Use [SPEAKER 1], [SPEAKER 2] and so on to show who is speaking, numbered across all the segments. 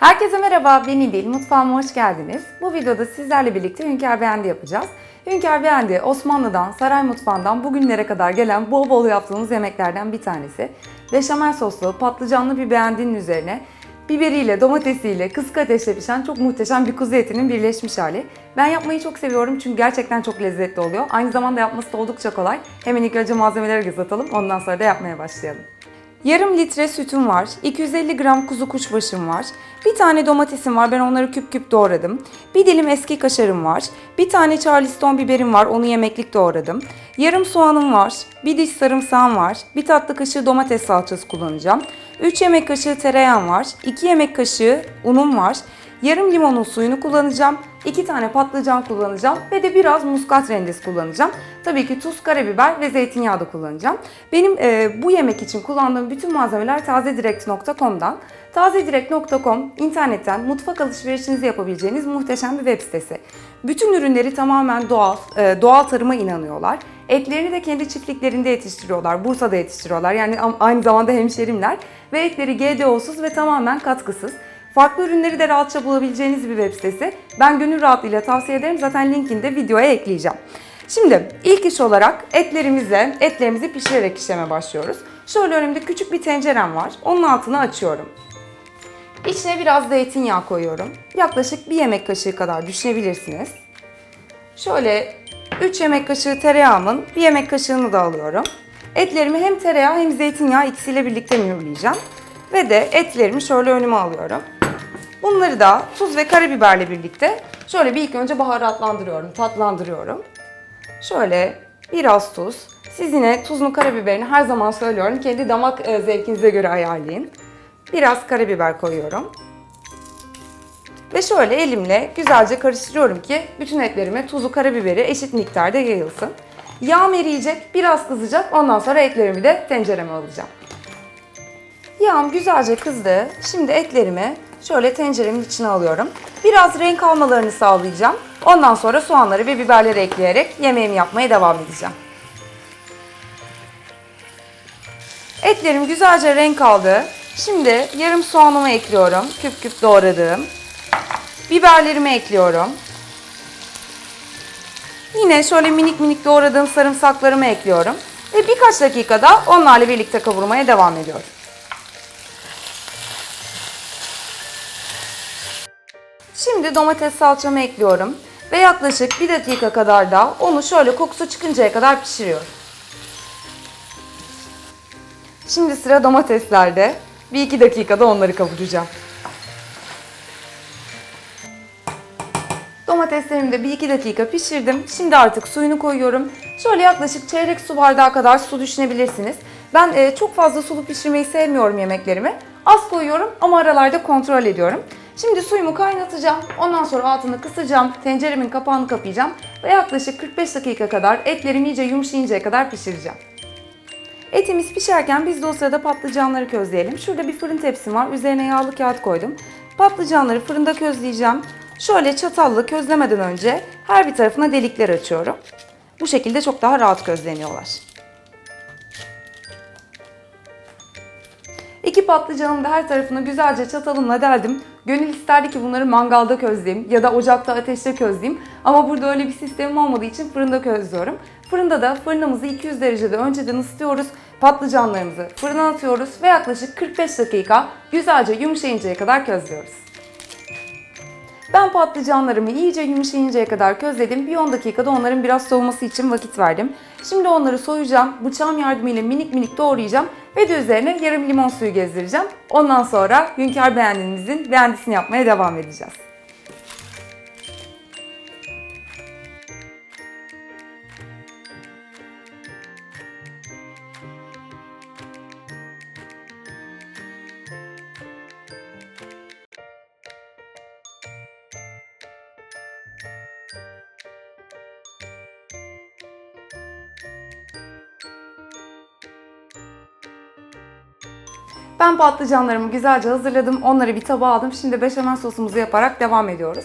[SPEAKER 1] Herkese merhaba, ben İdil. Mutfağıma hoş geldiniz. Bu videoda sizlerle birlikte Hünkar Beğendi yapacağız. Hünkar Beğendi, Osmanlı'dan, saray mutfağından bugünlere kadar gelen bol bol yaptığımız yemeklerden bir tanesi. Beşamel soslu, patlıcanlı bir beğendinin üzerine biberiyle, domatesiyle, kısık ateşte pişen çok muhteşem bir kuzu etinin birleşmiş hali. Ben yapmayı çok seviyorum çünkü gerçekten çok lezzetli oluyor. Aynı zamanda yapması da oldukça kolay. Hemen ilk önce malzemeleri göz atalım, ondan sonra da yapmaya başlayalım. Yarım litre sütüm var, 250 gram kuzu kuşbaşım var, bir tane domatesim var, ben onları küp küp doğradım. Bir dilim eski kaşarım var, bir tane charleston biberim var, onu yemeklik doğradım. Yarım soğanım var, bir diş sarımsağım var, bir tatlı kaşığı domates salçası kullanacağım. 3 yemek kaşığı tereyağım var, 2 yemek kaşığı unum var, yarım limonun suyunu kullanacağım, 2 tane patlıcan kullanacağım ve de biraz muskat rendesi kullanacağım. Tabii ki tuz, karabiber ve zeytinyağı da kullanacağım. Benim e, bu yemek için kullandığım bütün malzemeler tazedirekt.com'dan. Tazedirekt.com internetten mutfak alışverişinizi yapabileceğiniz muhteşem bir web sitesi. Bütün ürünleri tamamen doğal, e, doğal tarıma inanıyorlar. Etlerini de kendi çiftliklerinde yetiştiriyorlar. Bursa'da yetiştiriyorlar. Yani aynı zamanda hemşerimler. Ve etleri GDO'suz ve tamamen katkısız. Farklı ürünleri de rahatça bulabileceğiniz bir web sitesi. Ben gönül rahatlığıyla tavsiye ederim. Zaten linkini de videoya ekleyeceğim. Şimdi ilk iş olarak etlerimizle etlerimizi pişirerek işleme başlıyoruz. Şöyle önümde küçük bir tencerem var. Onun altını açıyorum. İçine biraz zeytinyağı koyuyorum. Yaklaşık bir yemek kaşığı kadar düşünebilirsiniz. Şöyle 3 yemek kaşığı tereyağımın bir yemek kaşığını da alıyorum. Etlerimi hem tereyağı hem zeytinyağı ikisiyle birlikte mühürleyeceğim. Ve de etlerimi şöyle önüme alıyorum. Bunları da tuz ve karabiberle birlikte şöyle bir ilk önce baharatlandırıyorum, tatlandırıyorum. Şöyle biraz tuz. Siz yine tuzunu, karabiberini her zaman söylüyorum. Kendi damak e, zevkinize göre ayarlayın. Biraz karabiber koyuyorum. Ve şöyle elimle güzelce karıştırıyorum ki bütün etlerime tuzu, karabiberi eşit miktarda yayılsın. Yağım eriyecek, biraz kızacak. Ondan sonra etlerimi de tencereme alacağım. Yağım güzelce kızdı. Şimdi etlerimi şöyle tenceremin içine alıyorum. Biraz renk almalarını sağlayacağım. Ondan sonra soğanları ve biberleri ekleyerek yemeğimi yapmaya devam edeceğim. Etlerim güzelce renk aldı. Şimdi yarım soğanımı ekliyorum. Küp küp doğradığım. Biberlerimi ekliyorum. Yine şöyle minik minik doğradığım sarımsaklarımı ekliyorum. Ve birkaç dakikada onlarla birlikte kavurmaya devam ediyorum. Şimdi domates salçamı ekliyorum ve yaklaşık bir dakika kadar da onu şöyle kokusu çıkıncaya kadar pişiriyorum. Şimdi sıra domateslerde. Bir iki dakikada onları kavuracağım. Domateslerimi de bir iki dakika pişirdim. Şimdi artık suyunu koyuyorum. Şöyle yaklaşık çeyrek su bardağı kadar su düşünebilirsiniz. Ben e, çok fazla sulu pişirmeyi sevmiyorum yemeklerimi. Az koyuyorum ama aralarda kontrol ediyorum. Şimdi suyumu kaynatacağım. Ondan sonra altını kısacağım. Tenceremin kapağını kapayacağım. Ve yaklaşık 45 dakika kadar etlerim iyice yumuşayıncaya kadar pişireceğim. Etimiz pişerken biz de o sırada patlıcanları közleyelim. Şurada bir fırın tepsim var. Üzerine yağlı kağıt koydum. Patlıcanları fırında közleyeceğim. Şöyle çatalla közlemeden önce her bir tarafına delikler açıyorum. Bu şekilde çok daha rahat közleniyorlar. İki patlıcanın da her tarafını güzelce çatalımla deldim. Gönül isterdi ki bunları mangalda közleyeyim ya da ocakta ateşte közleyeyim. Ama burada öyle bir sistemim olmadığı için fırında közlüyorum. Fırında da fırınımızı 200 derecede önceden ısıtıyoruz. Patlıcanlarımızı fırına atıyoruz ve yaklaşık 45 dakika güzelce yumuşayıncaya kadar közlüyoruz. Ben patlıcanlarımı iyice yumuşayıncaya kadar közledim. Bir 10 dakikada onların biraz soğuması için vakit verdim. Şimdi onları soyacağım. Bıçağım yardımıyla minik minik doğrayacağım. Ve de üzerine yarım limon suyu gezdireceğim. Ondan sonra Hünkar beğendiğimizin beğendisini yapmaya devam edeceğiz. Ben patlıcanlarımı güzelce hazırladım. Onları bir tabağa aldım. Şimdi beşamel sosumuzu yaparak devam ediyoruz.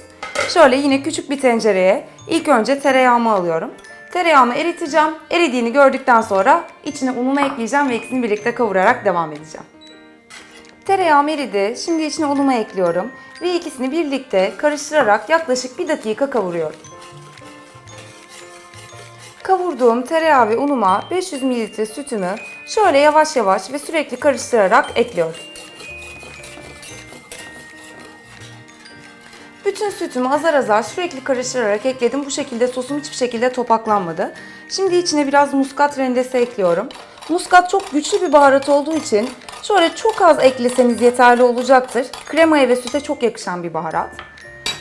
[SPEAKER 1] Şöyle yine küçük bir tencereye ilk önce tereyağımı alıyorum. Tereyağımı eriteceğim. Eridiğini gördükten sonra içine unumu ekleyeceğim ve ikisini birlikte kavurarak devam edeceğim. Tereyağım eridi. Şimdi içine unumu ekliyorum. Ve ikisini birlikte karıştırarak yaklaşık bir dakika kavuruyorum. Kavurduğum tereyağı ve unuma 500 ml sütümü şöyle yavaş yavaş ve sürekli karıştırarak ekliyorum. Bütün sütümü azar azar sürekli karıştırarak ekledim. Bu şekilde sosum hiçbir şekilde topaklanmadı. Şimdi içine biraz muskat rendesi ekliyorum. Muskat çok güçlü bir baharat olduğu için şöyle çok az ekleseniz yeterli olacaktır. Kremaya ve süte çok yakışan bir baharat.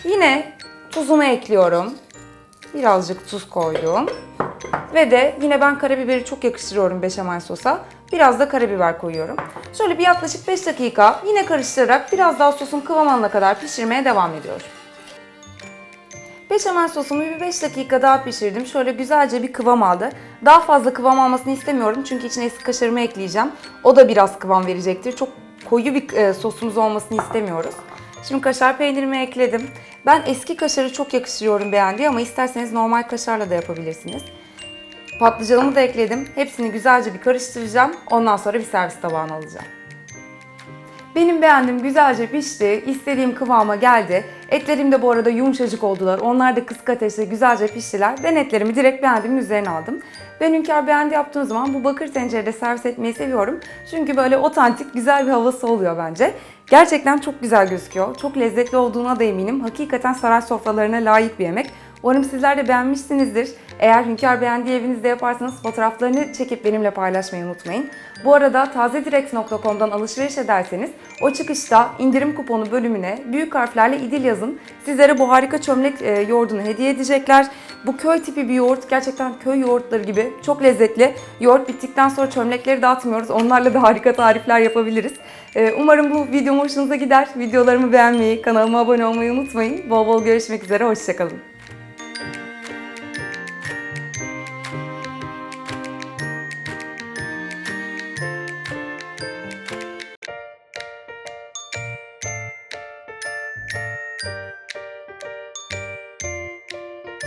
[SPEAKER 1] Yine tuzumu ekliyorum. Birazcık tuz koydum. Ve de yine ben karabiberi çok yakıştırıyorum beşamel sosa. Biraz da karabiber koyuyorum. Şöyle bir yaklaşık 5 dakika yine karıştırarak biraz daha sosum kıvam alana kadar pişirmeye devam ediyorum. Beşamel sosumu bir 5 dakika daha pişirdim. Şöyle güzelce bir kıvam aldı. Daha fazla kıvam almasını istemiyorum çünkü içine eski kaşarımı ekleyeceğim. O da biraz kıvam verecektir. Çok koyu bir e, sosumuz olmasını istemiyoruz. Şimdi kaşar peynirimi ekledim. Ben eski kaşarı çok yakıştırıyorum beğendiği ama isterseniz normal kaşarla da yapabilirsiniz. Patlıcanımı da ekledim. Hepsini güzelce bir karıştıracağım. Ondan sonra bir servis tabağına alacağım. Benim beğendiğim güzelce pişti. İstediğim kıvama geldi. Etlerim de bu arada yumuşacık oldular. Onlar da kısık ateşte güzelce piştiler. Ben etlerimi direkt beğendiğimin üzerine aldım. Ben hünkâr beğendi yaptığım zaman bu bakır tencerede servis etmeyi seviyorum. Çünkü böyle otantik güzel bir havası oluyor bence. Gerçekten çok güzel gözüküyor. Çok lezzetli olduğuna da eminim. Hakikaten saray sofralarına layık bir yemek. Umarım sizler de beğenmişsinizdir. Eğer Hünkar beğendiği evinizde yaparsanız fotoğraflarını çekip benimle paylaşmayı unutmayın. Bu arada tazedirekt.com'dan alışveriş ederseniz o çıkışta indirim kuponu bölümüne büyük harflerle idil yazın. Sizlere bu harika çömlek e, yoğurdunu hediye edecekler. Bu köy tipi bir yoğurt gerçekten köy yoğurtları gibi çok lezzetli. Yoğurt bittikten sonra çömlekleri dağıtmıyoruz. Onlarla da harika tarifler yapabiliriz. E, umarım bu videom hoşunuza gider. Videolarımı beğenmeyi, kanalıma abone olmayı unutmayın. Bol bol görüşmek üzere, hoşçakalın.